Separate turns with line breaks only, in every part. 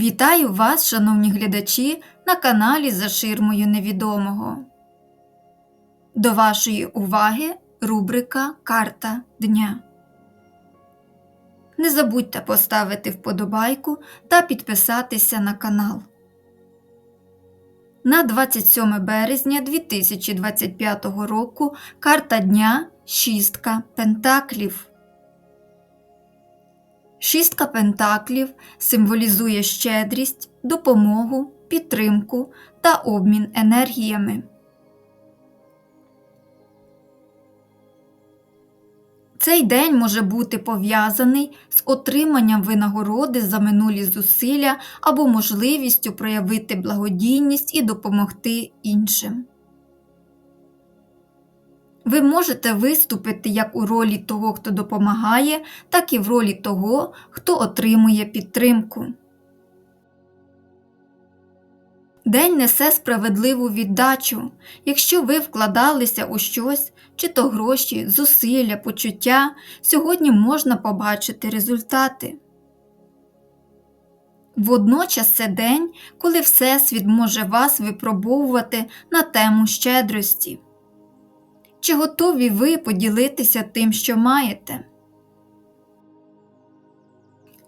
Вітаю вас, шановні глядачі, на каналі За ширмою невідомого. До вашої уваги рубрика Карта Дня. Не забудьте поставити вподобайку та підписатися на канал. На 27 березня 2025 року карта дня Шістка Пентаклів. Шістка пентаклів символізує щедрість, допомогу, підтримку та обмін енергіями. Цей день може бути пов'язаний з отриманням винагороди за минулі зусилля або можливістю проявити благодійність і допомогти іншим. Ви можете виступити як у ролі того, хто допомагає, так і в ролі того, хто отримує підтримку. День несе справедливу віддачу. Якщо ви вкладалися у щось, чи то гроші, зусилля, почуття, сьогодні можна побачити результати. Водночас це день, коли Всесвіт може вас випробовувати на тему щедрості. Чи готові ви поділитися тим, що маєте?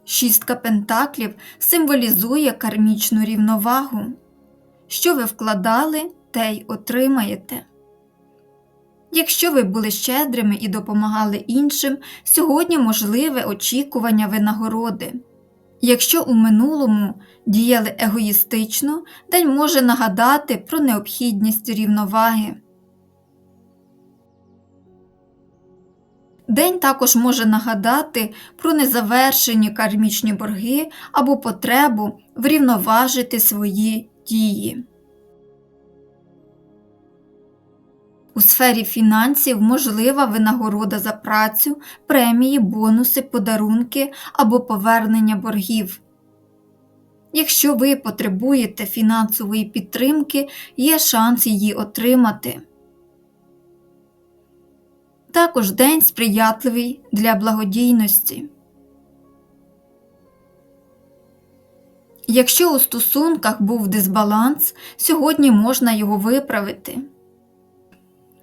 Шістка пентаклів символізує кармічну рівновагу. Що ви вкладали, те й отримаєте. Якщо ви були щедрими і допомагали іншим, сьогодні можливе очікування винагороди. Якщо у минулому діяли егоїстично, день може нагадати про необхідність рівноваги. День також може нагадати про незавершені кармічні борги або потребу врівноважити свої дії. У сфері фінансів можлива винагорода за працю, премії, бонуси, подарунки або повернення боргів. Якщо ви потребуєте фінансової підтримки, є шанс її отримати. Також день сприятливий для благодійності. Якщо у стосунках був дисбаланс, сьогодні можна його виправити.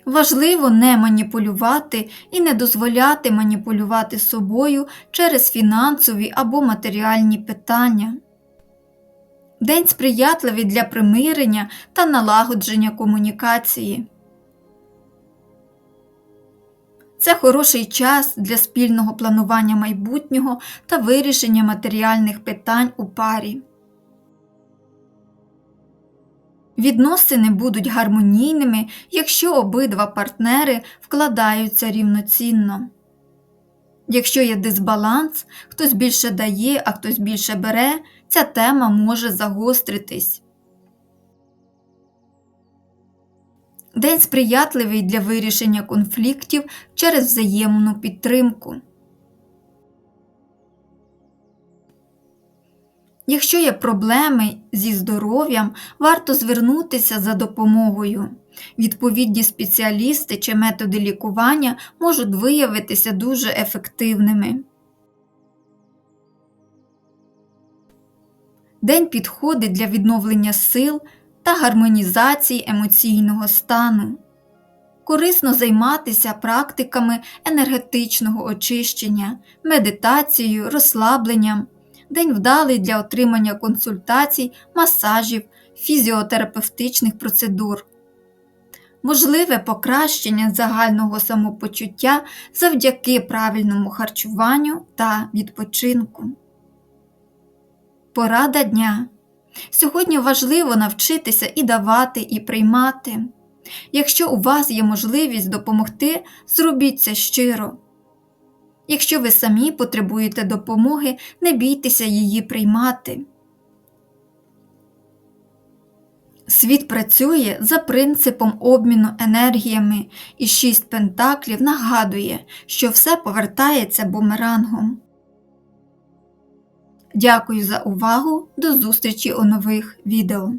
Важливо не маніпулювати і не дозволяти маніпулювати собою через фінансові або матеріальні питання. День сприятливий для примирення та налагодження комунікації. Це хороший час для спільного планування майбутнього та вирішення матеріальних питань у парі. Відносини будуть гармонійними, якщо обидва партнери вкладаються рівноцінно. Якщо є дисбаланс, хтось більше дає, а хтось більше бере, ця тема може загостритись. День сприятливий для вирішення конфліктів через взаємну підтримку. Якщо є проблеми зі здоров'ям, варто звернутися за допомогою. Відповідні спеціалісти чи методи лікування можуть виявитися дуже ефективними. День підходить для відновлення сил та гармонізації емоційного стану. Корисно займатися практиками енергетичного очищення, медитацією, розслабленням. День вдалий для отримання консультацій, масажів, фізіотерапевтичних процедур. Можливе покращення загального самопочуття завдяки правильному харчуванню та відпочинку. Порада дня. Сьогодні важливо навчитися і давати, і приймати. Якщо у вас є можливість допомогти, зробіть це щиро. Якщо ви самі потребуєте допомоги, не бійтеся її приймати. Світ працює за принципом обміну енергіями, і шість пентаклів нагадує, що все повертається бумерангом. Дякую за увагу! До зустрічі у нових відео.